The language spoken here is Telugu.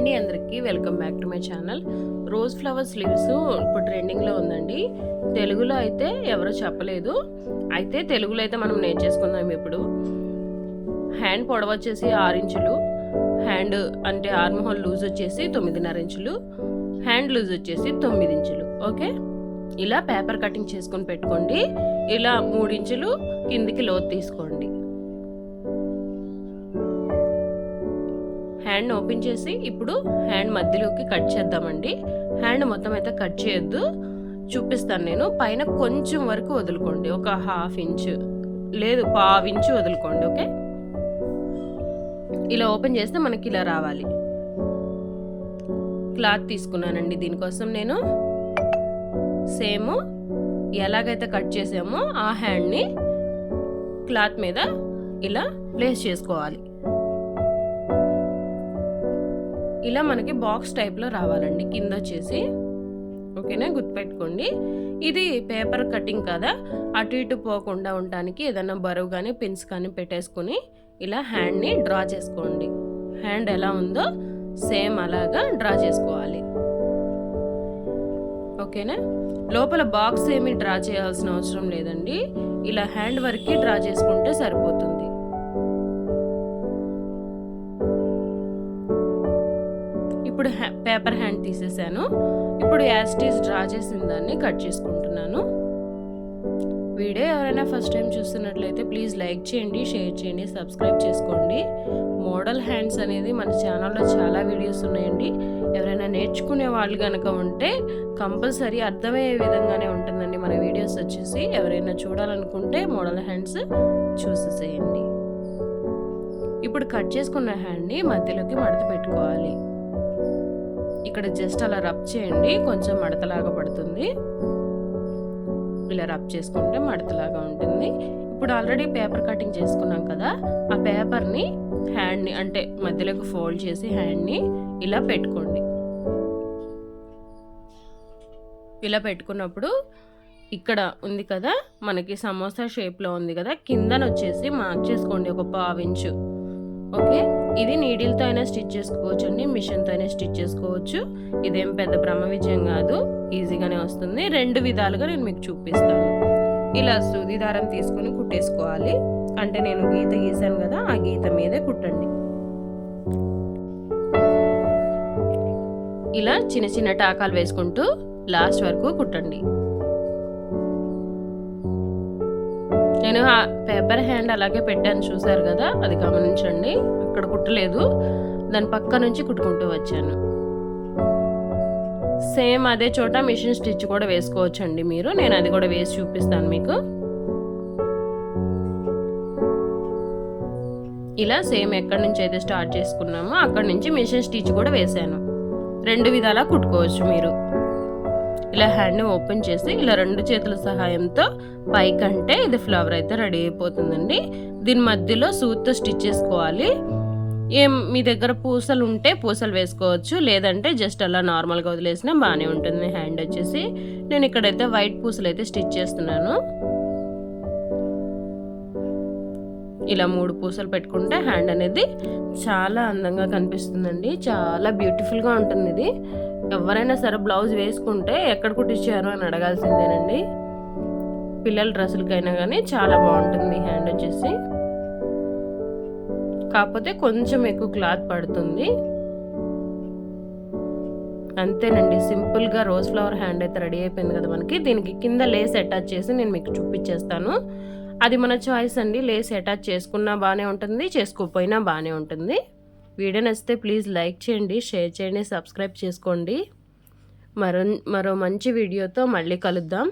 అండి అందరికీ welcome back to my channel. Rose flower sleeves ఇప్పుడు ట్రెండింగ్లో ఉందండి. తెలుగులో అయితే ఎవరో చెప్పలేదు. అయితే తెలుగులో అయితే మనం నేర్చేసుకుందాం ఇప్పుడు. హ్యాండ్ పొడవ వచ్చేసి ఆరు ఇంచులు. హ్యాండ్ అంటే ఆర్మ్ హోల్ లూజ్ వచ్చేసి తొమ్మిదిన్నర ఇంచులు. హ్యాండ్ లూజ్ వచ్చేసి తొమ్మిది ఇంచులు. ఓకే? ఇలా పేపర్ కటింగ్ చేసుకొని పెట్టుకోండి. ఇలా మూడు ఇంచులు కిందికి లోతు తీసుకోండి. హ్యాండ్ ఓపెన్ చేసి ఇప్పుడు హ్యాండ్ మధ్యలోకి కట్ చేద్దామండి. హ్యాండ్ మొత్తం అయితే కట్ చేయొద్దు. చూపిస్తాను నేను. పైన కొంచెం వరకు వదులుకోండి. ఒక హాఫ్ ఇంచ్. లేదు పావు ఇంచు వదులుకోండి ఓకే? ఇలా ఓపెన్ చేస్తే మనకి ఇలా రావాలి. క్లాత్ తీసుకున్నానండి దీనికోసం నేను. సేమ్ ఎలాగైతే కట్ చేసామో ఆ హ్యాండ్ని క్లాత్ మీద ఇలా ప్లేస్ చేసుకోవాలి. ఇలా మనకి బాక్స్ టైప్లో రావాలండి. కింద వచ్చేసి. ఓకేనా? గుర్తుపెట్టుకోండి. ఇది పేపర్ కటింగ్ కదా. అటు ఇటు పోకుండా ఉండడానికి ఏదైనా బరువు కానీ పిన్స్ కానీ పెట్టేసుకుని ఇలా హ్యాండ్ని డ్రా చేసుకోండి. హ్యాండ్ ఎలా ఉందో సేమ్ అలాగా డ్రా చేసుకోవాలి. ఓకేనా? లోపల బాక్స్ ఏమి డ్రా చేయాల్సిన అవసరం లేదండి. ఇలా హ్యాండ్ వర్క్కి డ్రా చేసుకుంటే సరిపోతుంది. ఇప్పుడు పేపర్ హ్యాండ్ తీసేసాను. ఇప్పుడు యాస్టీస్ డ్రా చేసిన దాన్ని కట్ చేసుకుంటున్నాను. వీడియో ఎవరైనా ఫస్ట్ టైం చూస్తున్నట్లయితే ప్లీజ్ లైక్ చేయండి షేర్ చేయండి సబ్స్క్రైబ్ చేసుకోండి. మోడల్ హ్యాండ్స్ అనేది మన ఛానల్లో చాలా వీడియోస్ ఉన్నాయండి. ఎవరైనా నేర్చుకునే వాళ్ళు కనుక ఉంటే కంపల్సరీ అర్థమయ్యే విధంగానే ఉంటుందండి మన వీడియోస్ వచ్చేసి. ఎవరైనా చూడాలనుకుంటే మోడల్ హ్యాండ్స్ చూసేసేయండి. ఇప్పుడు కట్ చేసుకున్న హ్యాండ్ని మధ్యలోకి మడత పెట్టుకోవాలి. ఇక్కడ జస్ట్ అలా రబ్ చేయండి కొంచెం మడతలాగా పడుతుంది. ఇలా రబ్ చేసుకుంటే మడతలాగా ఉంటుంది. ఇప్పుడు ఆల్రెడీ పేపర్ కటింగ్ చేసుకున్నాం కదా ఆ పేపర్ని హ్యాండ్ని అంటే మధ్యలోకి ఫోల్డ్ చేసి హ్యాండ్ని ఇలా పెట్టుకోండి. ఇలా పెట్టుకున్నప్పుడు ఇక్కడ ఉంది కదా మనకి సమోసా షేప్లో ఉంది కదా కిందన వచ్చేసి మార్క్ చేసుకోండి ఒక పావించు. ఓకే? ఇది నీడిల్తో అయినా స్టిచ్ చేసుకోవచ్చు అండి మిషన్తో అయినా స్టిచ్ చేసుకోవచ్చు. ఇదేం పెద్ద బ్రహ్మ విజయం కాదు ఈజీగానే వస్తుంది. రెండు విధాలుగా నేను మీకు చూపిస్తాను. ఇలా సూది దారం తీసుకొని కుట్టేసుకోవాలి. అంటే నేను గీత గీసాను కదా ఆ గీత మీదే కుట్టండి. ఇలా చిన్న చిన్న టాకాలు వేసుకుంటూ లాస్ట్ వరకు కుట్టండి. నేను ఆ పేపర్ హ్యాండ్ అలాగే పెట్టాను చూసారు కదా? అది గమనించండి. అక్కడ కుట్టలేదు. దాని పక్క నుంచి కుట్టుకుంటూ వచ్చాను. సేమ్ అదే చోట మిషన్ స్టిచ్ కూడా వేసుకోవచ్చండి మీరు. నేను అది కూడా వేసి చూపిస్తాను మీకు. ఇలా సేమ్ ఎక్కడి నుంచి అయితే స్టార్ట్ చేసుకున్నామో అక్కడి నుంచి మిషన్ స్టిచ్ కూడా వేసాను రెండు విధాలా కుట్టుకోవచ్చు మీరు. ఇలా హ్యాండ్ని ఓపెన్ చేసి ఇలా రెండు చేతుల సహాయంతో పైకంటే ఇది ఫ్లవర్ అయితే రెడీ అయిపోతుందండి. దీని మధ్యలో సూత్తో స్టిచ్ చేసుకోవాలి. ఏం మీ దగ్గర పూసలు ఉంటే పూసలు వేసుకోవచ్చు. లేదంటే జస్ట్ అలా నార్మల్గా వదిలేసినా బాగానే ఉంటుంది. హ్యాండ్ వచ్చేసి నేను ఇక్కడైతే వైట్ పూసలు అయితే స్టిచ్ చేస్తున్నాను. ఇలా మూడు పూసలు పెట్టుకుంటే హ్యాండ్ అనేది చాలా అందంగా కనిపిస్తుందండి. చాలా బ్యూటిఫుల్గా ఉంటుంది ఇది ఎవరైనా సరే బ్లౌజ్ వేసుకుంటే ఎక్కడ కుట్టించారు అని అడగాల్సిందేనండి. పిల్లల డ్రెస్సులకైనా కానీ చాలా బాగుంటుంది హ్యాండ్ వచ్చేసి. కాకపోతే కొంచెం ఎక్కువ క్లాత్ పడుతుంది. అంతేనండి. సింపుల్గా రోజ్ ఫ్లవర్ హ్యాండ్ అయితే రెడీ అయిపోయింది కదా మనకి. దీనికి కింద లేస్ అటాచ్ చేసి నేను మీకు చూపించేస్తాను అది మన చాయిస్ అండి. లేస్ అటాచ్ చేసుకున్నా బాగానే ఉంటుంది చేసుకోకపోయినా బాగానే ఉంటుంది. వీడియో నచ్చితే ప్లీజ్ లైక్ చేయండి షేర్ చేయండి సబ్స్క్రైబ్ చేసుకోండి. మరో మరో మంచి వీడియోతో మళ్ళీ కలుద్దాం.